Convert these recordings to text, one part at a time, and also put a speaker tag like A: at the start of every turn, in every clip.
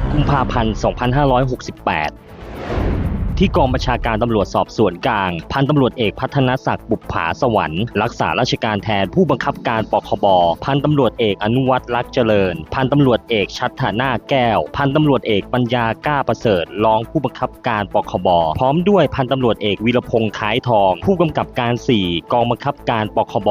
A: 10 กุมภาพันธ์ 2568 ที่กองบัญชาการตำรวจสอบสวนกลาง พันตำรวจเอกพัฒนศักดิ์บุปผาสวรรค์รักษาราชการแทนผู้บังคับการปคบพันตำรวจเอกอนุวัฒน์รักเจริญ พันตำรวจเอกชัดฐานาแก้ว พันตำรวจเอกปัญญากล้าประเสริฐรองผู้บังคับการปคบพร้อมด้วยพันตำรวจเอกวีรพงษ์คล้ายทอง ผู้กำกับการ 4 กองบังคับการปคบ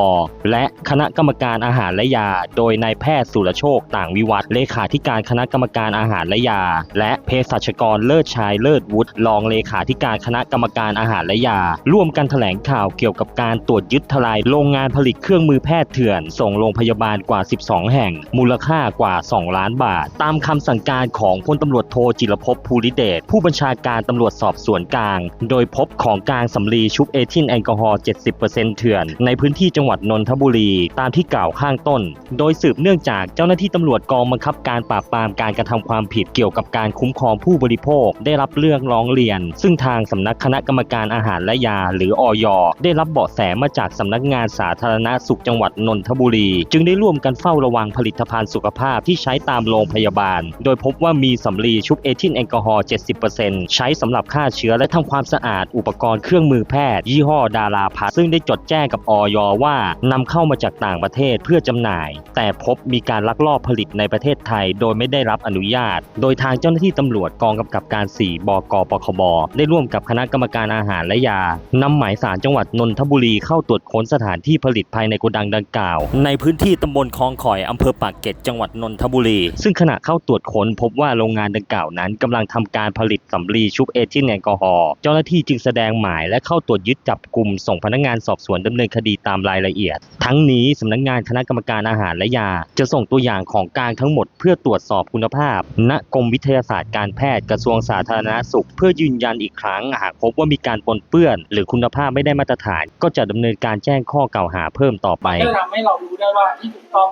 A: และคณะกรรมการอาหารและยา โดยนายแพทย์สุรโชคต่างวิวัฒเลขาธิการคณะกรรมการอาหารและยา และเภสัชกรเลิศชายเลิศวุฒิรองเลขาธิการคณะกรรมการอาหารและยา ร่วมกันแถลงข่าวเกี่ยวกับการตรวจยึดทลายโรงงานผลิตเครื่องมือแพทย์เถื่อน ส่งโรงพยาบาลกว่า 12 แห่ง มูลค่ากว่า 2 ล้านบาท ตามคำสั่งการของพลตำรวจโทจิรภพภูริเดชผู้บัญชาการตำรวจสอบสวนกลาง โดยพบของกลางสำลีชุบเอทิลแอลกอฮอล์ 70%เถื่อน ในพื้นที่จังหวัดนนทบุรี ตามที่กล่าวข้างต้น โดยสืบเนื่องจากเจ้าหน้าที่ตำรวจกองบังคับการปราบปรามการกระทำความผิดเกี่ยวกับการคุ้มครองผู้บริโภคได้รับเรื่องร้องเรียน ซึ่งทางสำนักคณะกรรมการอาหารและยา หรืออย ได้รับเบาะแสมาจากสำนักงานสาธารณสุขจังหวัดนนทบุรี จึงได้ร่วมกันเฝ้าระวังผลิตภัณฑ์สุขภาพที่ใช้ตามโรงพยาบาล โดยพบว่ามีสำลีชุบเอทิลแอลกอฮอล์70%ใช้สำหรับฆ่าเชื้อและทำความสะอาดอุปกรณ์เครื่องมือแพทย์ ยี่ห้อดาราพัสซึ่งได้จดแจ้งกับอยว่านำเข้ามาจากต่างประเทศเพื่อจำหน่าย แต่พบมีการลักลอบผลิตในประเทศไทย โดยไม่ได้รับอนุญาต โดยทางเจ้าหน้าที่ตำรวจกองกำกับการ 4 บกปคบได้ร่วมกับคณะกรรมการอาหารและยานำหมายสารจังหวัดนนทบุรีเข้าตรวจค้นสถานที่ผลิตภายในโกดังดังกล่าว ในพื้นที่ตำบลคลองข่อยอำเภอปากเกร็ดจังหวัดนนทบุรี ซึ่งขณะเข้าตรวจค้นพบว่าโรงงานดังกล่าวนั้นกำลังทำการผลิตสำลีชุบเอทิลแอลกอฮอล์เจ้าหน้าที่จึงแสดงหมายและเข้าตรวจยึดจับกลุ่มส่งพนักงานสอบสวนดำเนินคดีตามรายละเอียด ทั้งนี้สำนักงานคณะกรรมการอาหารและยา จะส่งตัวอย่างของกลางทั้งหมดเพื่อตรวจสอบคุณภาพ ณกรมวิทยาศาสตร์การแพทย์กระทรวงสาธารณสุข เพื่อยืนยันอีกครั้ง หากพบว่ามีการปนเปื้อน หรือคุณภาพไม่ได้มาตรฐาน ก็จะดำเนินการแจ้งข้อกล่าวหาเพิ่มต่อไป
B: ก็จะทำให้เรารู้ได้ว่าที่ถูกต้อง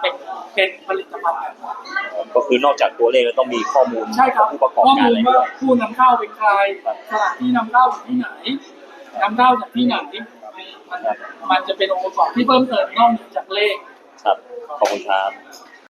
B: เป็นเป็นผลิตภัณฑ์แบบไหน
A: ก็คือนอกจากตัวเลขแล้วต้องมีข้อมูล
B: ใช่ครับ
A: ผู้ประกอบ
B: ข้อ
A: การ
B: มู
A: อะไร
B: ล
A: ด้
B: ว่า
A: วย
B: ผู้นำเข้าเป็นใครสถานที่นำเข้าอยู่ที่ไหนนำเข้าจากที่ไหนมันมันจะเป็นองค์ประกอบที่เพิ่มเติมนอกเหนือจากเลข
A: ครับขอบคุณครับ